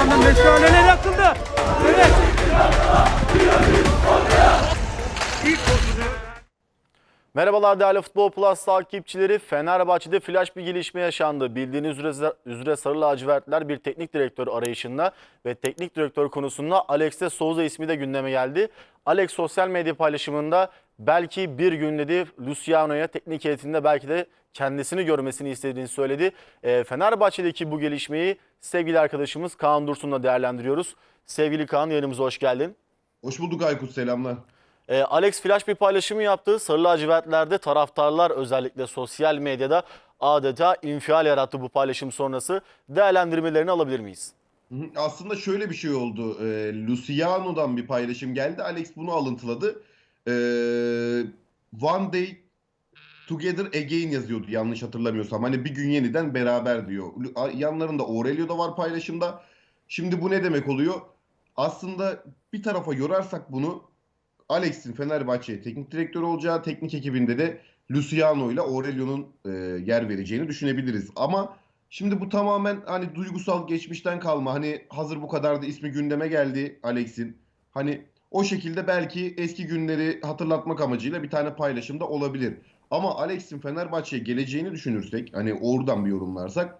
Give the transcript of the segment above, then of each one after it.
anda meşaleler yakıldı. Evet. Merhabalar değerli Futbol Plus takipçileri. Fenerbahçe'de flash bir gelişme yaşandı. Bildiğiniz üzere, üzere Sarı Lacivertler bir teknik direktör arayışında ve teknik direktör konusunda Alex de Souza ismi de gündeme geldi. Alex sosyal medya paylaşımında belki bir gün dedi Luciano'ya teknik heyetinde belki de kendisini görmesini istediğini söyledi. E, Fenerbahçe'deki bu gelişmeyi sevgili arkadaşımız Kaan Dursun'la değerlendiriyoruz. Sevgili Kaan yayınımıza hoş geldin. Hoş bulduk Aykut selamlar. E, Alex Flash bir paylaşımı yaptı. Sarı lacivertlerde taraftarlar özellikle sosyal medyada adeta infial yarattı bu paylaşım sonrası. Değerlendirmelerini alabilir miyiz? Aslında şöyle bir şey oldu. Ee, Luciano'dan bir paylaşım geldi. Alex bunu alıntıladı. Ee, one day together again yazıyordu yanlış hatırlamıyorsam. Hani bir gün yeniden beraber diyor. Yanlarında Aurelio da var paylaşımda. Şimdi bu ne demek oluyor? Aslında bir tarafa yorarsak bunu Alex'in Fenerbahçe'ye teknik direktör olacağı, teknik ekibinde de Luciano ile Aurelio'nun e, yer vereceğini düşünebiliriz. Ama şimdi bu tamamen hani duygusal geçmişten kalma. Hani hazır bu kadar da ismi gündeme geldi Alex'in. Hani o şekilde belki eski günleri hatırlatmak amacıyla bir tane paylaşımda olabilir. Ama Alex'in Fenerbahçe'ye geleceğini düşünürsek, hani oradan bir yorumlarsak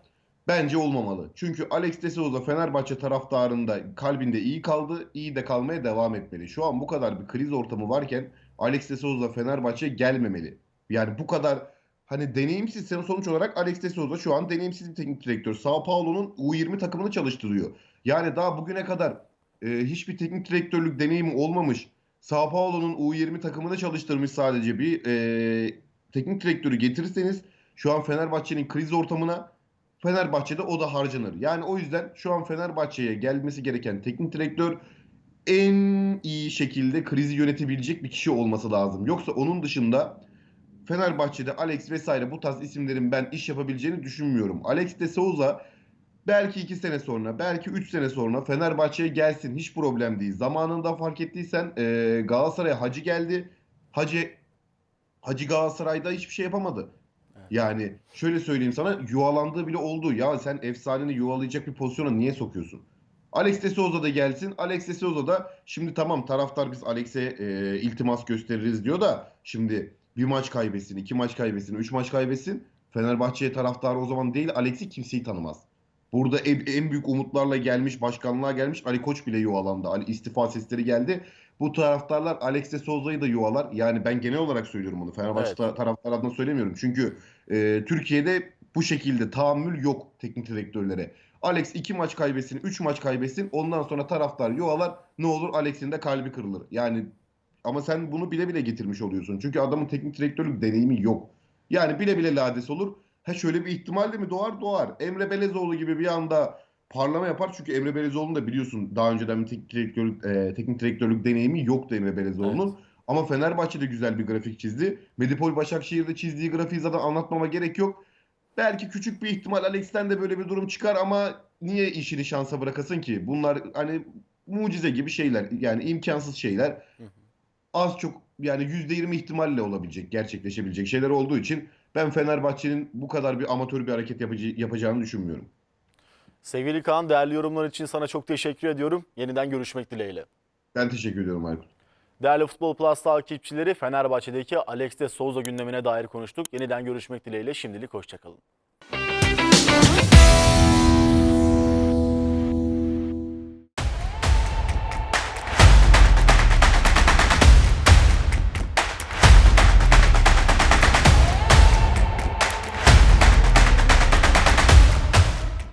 bence olmamalı. Çünkü Alex de Souza Fenerbahçe taraftarında kalbinde iyi kaldı, iyi de kalmaya devam etmeli. Şu an bu kadar bir kriz ortamı varken Alex de Souza Fenerbahçe'ye gelmemeli. Yani bu kadar hani deneyimsiz sonuç olarak Alex de Souza şu an deneyimsiz bir teknik direktör. Sao Paulo'nun U20 takımını çalıştırıyor. Yani daha bugüne kadar e, hiçbir teknik direktörlük deneyimi olmamış. Sao Paulo'nun U20 takımını çalıştırmış sadece bir e, teknik direktörü getirirseniz şu an Fenerbahçe'nin kriz ortamına Fenerbahçe'de o da harcanır. Yani o yüzden şu an Fenerbahçe'ye gelmesi gereken teknik direktör en iyi şekilde krizi yönetebilecek bir kişi olması lazım. Yoksa onun dışında Fenerbahçe'de Alex vesaire bu tarz isimlerin ben iş yapabileceğini düşünmüyorum. Alex de Souza belki 2 sene sonra, belki 3 sene sonra Fenerbahçe'ye gelsin. Hiç problem değil. Zamanında fark ettiysen e, Galatasaray'a Hacı geldi. Hacı Hacı Galatasaray'da hiçbir şey yapamadı. Yani şöyle söyleyeyim sana yuvalandığı bile oldu. Ya sen efsaneni yuvalayacak bir pozisyona niye sokuyorsun? Alex de Souza da gelsin. Alex de Souza da şimdi tamam taraftar biz Alex'e e, iltimas gösteririz diyor da şimdi bir maç kaybetsin, iki maç kaybetsin, üç maç kaybetsin. Fenerbahçe'ye taraftarı o zaman değil Alex'i kimseyi tanımaz. Burada en, en büyük umutlarla gelmiş, başkanlığa gelmiş Ali Koç bile yuvalandı. Ali istifa sesleri geldi. Bu taraftarlar Alex de Souza'yı da yuvalar. Yani ben genel olarak söylüyorum bunu. Fenerbahçe Evet. ta- taraftar adına söylemiyorum. Çünkü e, Türkiye'de bu şekilde tahammül yok teknik direktörlere. Alex iki maç kaybetsin, üç maç kaybetsin. Ondan sonra taraftar yuvalar. Ne olur Alex'in de kalbi kırılır. Yani ama sen bunu bile bile getirmiş oluyorsun. Çünkü adamın teknik direktörlük deneyimi yok. Yani bile bile lades olur. Ha şöyle bir ihtimal de mi doğar? Doğar. Emre Belezoğlu gibi bir anda parlama yapar. Çünkü Emre Belezoğlu'nun da biliyorsun daha önceden bir teknik direktörlük, e, teknik direktörlük deneyimi yoktu Emre Belezoğlu'nun. Ama Fenerbahçe'de güzel bir grafik çizdi. Medipol Başakşehir'de çizdiği grafiği zaten anlatmama gerek yok. Belki küçük bir ihtimal Alex'ten de böyle bir durum çıkar ama niye işini şansa bırakasın ki? Bunlar hani mucize gibi şeyler. Yani imkansız şeyler. Az çok yani %20 ihtimalle olabilecek, gerçekleşebilecek şeyler olduğu için ben Fenerbahçe'nin bu kadar bir amatör bir hareket yapıcı, yapacağını düşünmüyorum. Sevgili Kaan değerli yorumlar için sana çok teşekkür ediyorum. Yeniden görüşmek dileğiyle. Ben teşekkür ediyorum Aykut. Değerli Futbol Plus takipçileri Fenerbahçe'deki Alex de Souza gündemine dair konuştuk. Yeniden görüşmek dileğiyle şimdilik hoşçakalın.